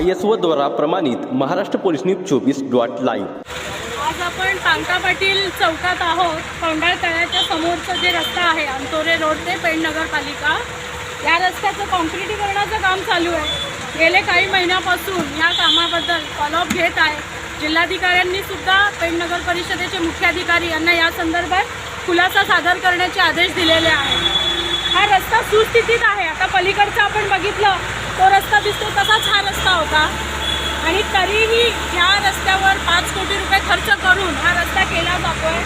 I S द्वारा प्रमाणित Maharashtra police news चोवीस डॉट लाईव्ह. आज आपण टांका पाटील चौकात आहोत. पौंडाळ तळ्याच्या समोरचं जे रस्ता आहे अंतोरे रोड ते पेण नगरपालिका या रस्त्याचं कॉन्क्रिटीकरणाचं काम चालू आहे. गेले काही महिन्यापासून या कामाबद्दल फॉलोअप घेत आहे. जिल्हाधिकाऱ्यांनी सुद्धा पेण नगर परिषदेचे मुख्याधिकारी यांना या संदर्भात खुलासा सादर करण्याचे आदेश दिलेले आहेत. हा रस्ता सुस्थितीत आहे. आता पलीकडचं आपण बघितलं तो रस्ता दिसतो तसाच हा रस्ता होता. आणि तरीही ह्या रस्त्यावर पाच कोटी रुपये खर्च करून हा रस्ता केला जातोय.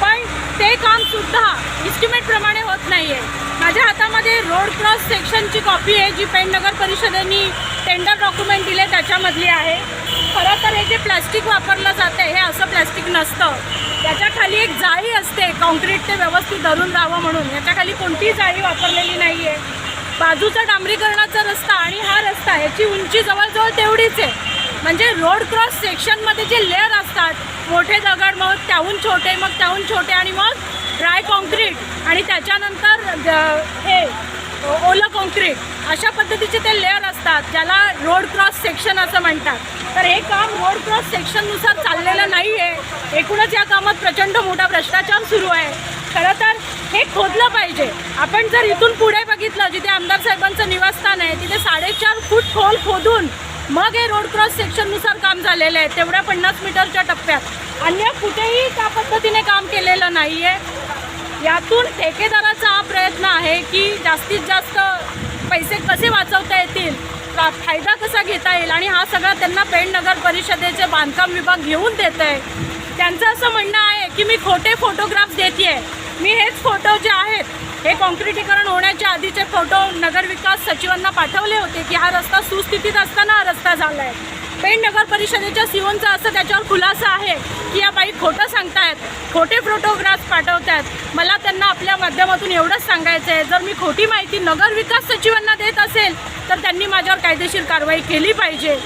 पण ते काम सुद्धा इस्टिमेटप्रमाणे होत नाही आहे माझ्या हातामध्ये रोड क्रॉस सेक्शनची कॉपी आहे जी पेणनगर परिषदेने टेंडर डॉक्युमेंट दिले त्याच्यामधली आहे. खरं तर हे जे प्लॅस्टिक वापरलं जातं हे असं प्लॅस्टिक नसतं. त्याच्याखाली एक जाळी असते कॉन्क्रीट ते व्यवस्थित धरून राहावं म्हणून. याच्या खाली कोणतीही जाळी वापरलेली नाही आहे बाजूचा डांबरीकरणाचा रस्ता आणि हा रस्ता याची उंची जवळजवळ तेवढीच आहे. म्हणजे रोड क्रॉस सेक्शनमध्ये जे लेअर असतात मोठे दगड मग त्याहून छोटे मग त्याहून छोटे आणि मग ड्राय कॉन्क्रीट आणि त्याच्यानंतर हे ओलं कॉन्क्रीट अशा पद्धतीचे ते लेअर असतात ज्याला रोड क्रॉस सेक्शन असं म्हणतात. तर हे काम रोड क्रॉस सेक्शननुसार चाललेलं नाही आहे एकूणच या कामात प्रचंड मोठा भ्रष्टाचार सुरू आहे. खरं तर हे खोदलं पाहिजे. आपण जर इथून पुढे बघितलं जिथे आमदार साहेबांचं निवासस्थान आहे तिथे साडेचार फूट खोल खोदून मग हे रोड क्रॉस सेक्शननुसार काम झालेलं आहे. तेवढ्या पन्नास मीटरच्या टप्प्यात. अन्य कुठेही त्या पद्धतीने काम केलेलं नाही आहे यातून ठेकेदाराचा हा प्रयत्न आहे की जास्तीत जास्त पैसे कसे वाचवता येतील फायदा कसा घेता येईल आणि हा सगळा त्यांना पेण नगर परिषदेचे बांधकाम विभाग घेऊन देत आहे त्यांचं असं म्हणणं आहे की मी खोटे फोटोग्राफ्स देते आहे मी हेच फोटो जे आहेत हे कॉन्क्रिटीकरण होण्याच्या आधीचे फोटो नगरविकास सचिवांना पाठवले होते की हा रस्ता सुस्थितीत असताना हा रस्ता झाला आहे पेण नगर परिषदेच्या सीओनचा असं त्याच्यावर खुलासा आहे की या बाई खोटं सांगतायत खोटे फोटोग्राफ्स पाठवतायत. मला त्यांना आपल्या माध्यमातून एवढंच सांगायचं आहे जर मी खोटी माहिती नगरविकास सचिवांना देत असेल तर त्यांनी माझ्यावर कायदेशीर कारवाई केली पाहिजे.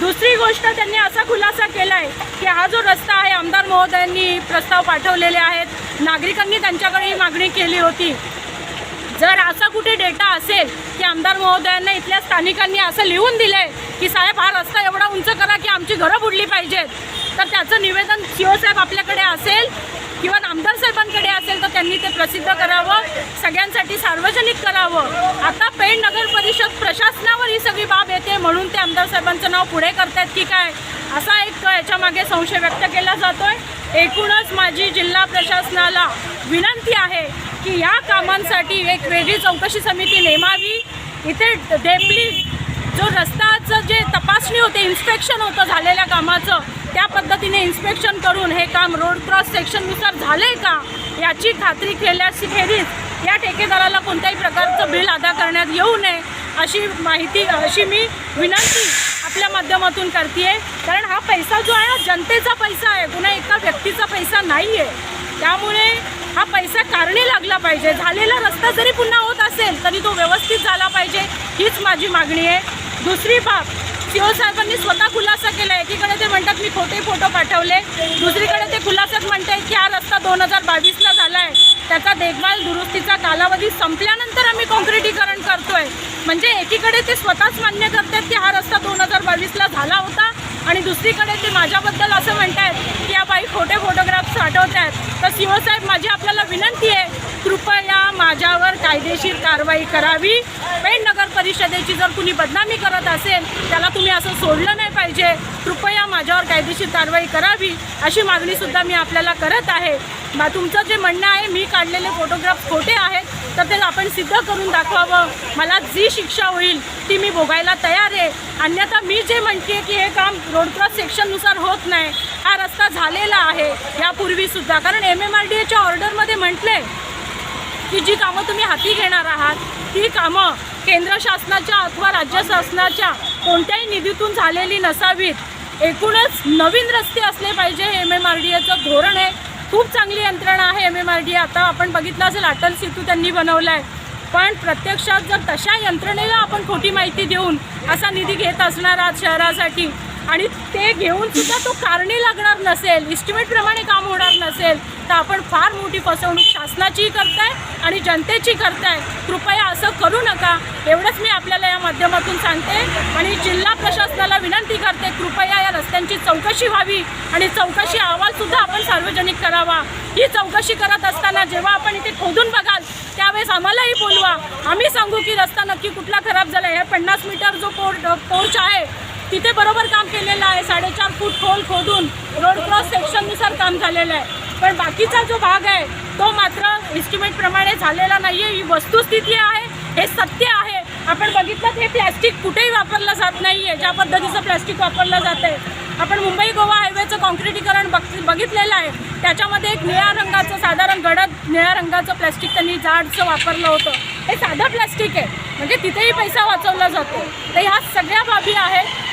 दुसरी गोष्ट त्यांनी असा खुलासा केला आहे की हा जो रस्ता आहे आमदार महोदयांनी प्रस्ताव पाठवलेले आहेत नागरिकांनी त्यांच्याकडे ही मागणी केली होती. जर असा कुठे डेटा असेल की आमदार महोदयांना इथल्या स्थानिकांनी असं लिहून दिलं आहे की साहेब हा रस्ता एवढा उंच करा की आमची घरं बुडली पाहिजेत तर त्याचं निवेदन सीओ साहेब आपल्याकडे असेल किंवा आमदार साहेबांकडे असेल तर त्यांनी ते प्रसिद्ध करावं सगळ्यांसाठी सार्वजनिक करावं. आता पेण नगर परिषद प्रशासनावर ही सगळी बाब येते म्हणून ते आमदार साहेबांचं नाव पुढे करतायत की काय? असा एक याच्यामागे संशय व्यक्त केला जातोय. एकूणच माझी जिल्हा प्रशासनाला विनंती आहे की या कामांसाठी एक वेगळी चौकशी समिती नेमावी. इथे डेपली जो रस्त्याचं जे तपासणी होते इन्स्पेक्शन होतं झालेल्या कामाचं त्या पद्धतीने इन्स्पेक्शन करून हे काम रोड क्रॉस सेक्शननुसार झाले का याची खात्री केल्याची खेरीज या ठेकेदाराला कोणत्याही प्रकारचं बिल अदा करण्यात येऊ नये अशी माहिती अशी मी विनंती आपल्या माध्यमातून करते कारण हा पैसा जो आहे हा जनतेचा पैसा आहे. कुणा एका व्यक्तीचा पैसा नाही आहे त्यामुळे हा पैसा कारणे लागला पाहिजे. झालेला रस्ता जरी पुन्हा होत असेल तरी तो व्यवस्थित झाला पाहिजे. हीच माझी मागणी आहे. दुसरी बाब सीओ साहेबांनी स्वतः खुलासा केला. एकीकडे ते म्हणतात मी खोटे फोटो पाठवले. दुसरीकडे ते खुलासात म्हणतात की हा रस्ता दोन हजार बावीसला झाला आहे. त्याचा देखभाल दुरुस्तीचा कालावधी संपल्यानंतर आम्ही कॉन्क्रिटीकरण करतोय. म्हणजे एकीकडे ते स्वतःच मान्य करतात की हा रस्ता दोन हजार बावीसला झाला होता आणि दुसरीकडे ते माझ्याबद्दल असं म्हणत आहेत की या बाई खोटे फोटोग्राफ्स पाठवत आहेत तर शिवसाहेब माझी आपल्याला विनंती आहे कृपया माझ्यावर कायदेशीर कारवाई करावी. पेण परिषदेची जर कुणी बदनामी करत असेल त्याला तुम्ही असं सोडलं नाही पाहिजे. कृपया माझ्यावर कायदेशीर कारवाई करावी अशी मागणीसुद्धा मी आपल्याला करत आहे. बा तुमचं जे म्हणणं आहे मी काढलेले फोटोग्राफ खोटे आहेत तर ते आपण सिद्ध करून दाखवावं. मला जी शिक्षा होईल ती मी भोगायला तयार आहे. अन्यथा मी जे म्हणते की हे काम रोड क्रॉस सेक्शननुसार होत नाही हा रस्ता झालेला आहे. यापूर्वीसुद्धा कारण एम एम आर डी एच्या ऑर्डरमध्ये म्हटले की जी कामं तुम्ही हाती घेणार आहात ती कामं केंद्र शासनाच्या अथवा राज्य शासनाच्या कोणत्याही निधीतून झालेली नसावीत. एकूणच नवीन रस्ते असले पाहिजे हे एम एम आर डी एचं धोरण आहे. खूप चांगली यंत्रणा आहे एम एम आर डी आता आपण बघितलं असेल अटल सेतू त्यांनी बनवला आहे पण प्रत्यक्षात जर तशा यंत्रणेला आपण खोटी माहिती देऊन असा निधी घेत असणार आहात शहरासाठी आणि ते घेऊन सुद्धा तो कारणी लागणार नसेल इस्टिमेटप्रमाणे काम होणार नसेल तर आपण फार मोठी फसवणूक शासनाचीही करताय आणि जनतेची करताय. कृपया असं करू नका. एवढंच मी आपल्याला या माध्यमातून सांगते आणि जिल्हा प्रशासनाला विनंती करते कृपया या रस्त्यांची चौकशी व्हावी आणि चौकशी अहवालसुद्धा आपण सार्वजनिक करावा. ही चौकशी करत असताना जेव्हा आपण इथे खोदून बघाल त्यावेळेस आम्हालाही बोलवा. आम्ही सांगू की रस्ता नक्की कुठला खराब झाला आहे. पन्नास मीटर जो पोर पोर्च आहे तिथे बरोबर काम केलेलं आहे. साडेचार फूट खोल खोदून रोड क्रॉस सेक्शननुसार काम झालेलं आहे. पण बाकीचा जो भाग आहे तो मात्र इस्टिमेटप्रमाणे झालेला नाही आहे ही वस्तुस्थिती आहे हे सत्य आहे. आपण बघितलं हे प्लॅस्टिक कुठेही वापरलं जात नाही आहे ज्या पद्धतीचं प्लॅस्टिक वापरलं जात आहे. आपण मुंबई गोवा हायवेचं कॉन्क्रिटीकरण बघ बघितलेलं आहे. त्याच्यामध्ये एक निळ्या रंगाचं साधारण गडद निळ्या रंगाचं प्लॅस्टिक त्यांनी जाडचं वापरलं होतं. हे साधं प्लॅस्टिक आहे. म्हणजे तिथेही पैसा वाचवला जातो. तर ह्या सगळ्या बाबी आहेत.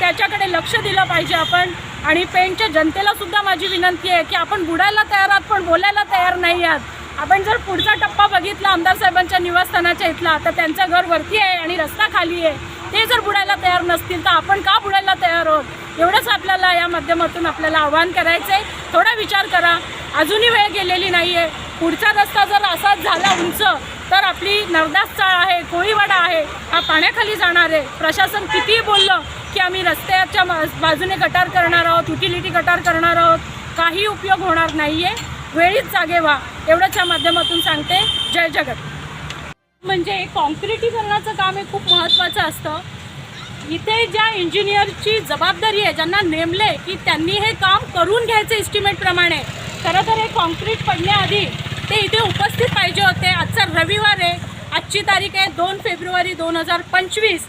त्याच्याकडे लक्ष दिलं पाहिजे आपण. आणि पेंटच्या जनतेलासुद्धा माझी विनंती आहे की आपण बुडायला तयार आहात पण बोलायला तयार नाही आहात. आपण जर पुढचा टप्पा बघितला आमदार साहेबांच्या निवासस्थानाच्या इथला तर त्यांचं घर वरती आहे आणि रस्ता खाली आहे. ते जर बुडायला तयार नसतील तर आपण का बुडायला तयार आहोत? एवढंच आपल्याला या माध्यमातून आपल्याला आवाहन करायचं आहे थोडा विचार करा. अजूनही वेळ गेलेली नाही आहे पुढचा रस्ता जर असाच झाला उंच तर आपली नवदास चाळ आहे कोळीवाडा आहे हा पाण्याखाली जाणार आहे. प्रशासन कितीही बोललं की आम्ही रस्त्याच्या बाजूने गटार करणार आहोत युटिलिटी गटार करणार आहोत काही उपयोग होणार नाही आहे वेळीच जागे व्हा. एवढंच या माध्यमातून सांगते जय जगत. म्हणजे कॉन्क्रिटीकरणाचं काम हे खूप महत्त्वाचं असतं. इथे ज्या इंजिनियरची जबाबदारी आहे ज्यांना नेमले की त्यांनी हे काम करून घ्यायचं इस्टिमेटप्रमाणे खरं तर हे कॉन्क्रीट पडण्याआधी ते इथे उपस्थित पाहिजे होते. आजचा रविवार आहे. आजची तारीख आहे दोन फेब्रुवारी दोन हजार पंचवीस.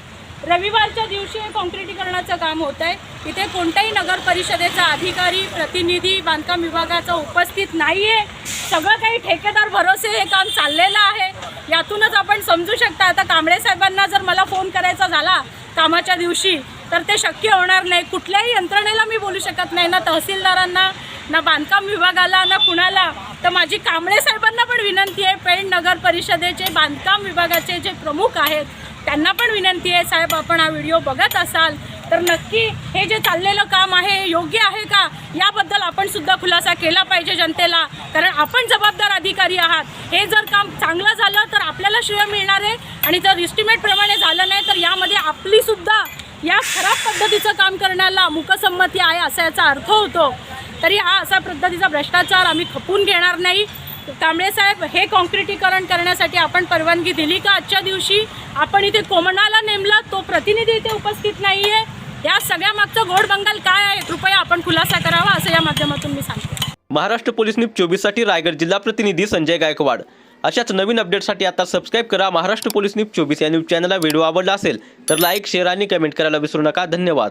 रविवारच्या दिवशी हे कॉन्क्रिटीकरणाचं काम होत आहे. इथे कोणत्याही नगर परिषदेचा अधिकारी प्रतिनिधी बांधकाम विभागाचा उपस्थित नाही आहे सगळं काही ठेकेदार भरोसे हे काम चाललेलं आहे. यातूनच आपण समजू शकता आता कांबळे साहेबांना जर मला फोन करायचा झाला कामाच्या दिवशी तर ते शक्य होणार नाही. कुठल्याही यंत्रणेला मी बोलू शकत नाही. ना तहसीलदारांना ना बांधकाम विभागाला ना कुणाला. तर माझी कांबळे साहेबांना पण विनंती आहे पेण नगर परिषदेचे बांधकाम विभागाचे जे प्रमुख आहेत त्यांना पण विनंती आहे साहेब आपण हा व्हिडिओ बघत असाल तर नक्की हे जे चाललेलं काम आहे योग्य आहे का? याबद्दल आपण सुद्धा खुलासा केला पाहिजे जनतेला कारण आपण जबाबदार अधिकारी आहात. हे जर काम चांगलं झालं तर आपल्याला श्रेय मिळणार आहे आणि जर इस्टिमेटप्रमाणे झालं नाही तर यामध्ये आपलीसुद्धा या खराब पद्धतीचं काम करण्याला मुकसंमती आहे असा याचा अर्थ होतो. तरी हा असा पद्धतीचा भ्रष्टाचार आम्ही खपून घेणार नाही. कांबळे साहेब हे कॉन्क्रिटीकरण करण्यासाठी आपण परवानगी दिली का आजच्या दिवशी? आपण इथे कोमणाला नेमला तो प्रतिनिधी इथे उपस्थित नाही आहे या सगळ्या मागचं गोड बंगाल काय आहे? कृपया आपण खुलासा करावा असं या माध्यमातून मी सांगतो. महाराष्ट्र पोलीस न्यूज चोवीससाठी रायगड जिल्हा प्रतिनिधी संजय गायकवाड. अशाच नवीन अपडेटसाठी आता सबस्क्राईब करा महाराष्ट्र पोलीस न्यूज चोवीस या न्यूज चॅनलला. व्हिडिओ आवडला असेल तर लाईक शेअर आणि कमेंट करायला विसरू नका. धन्यवाद.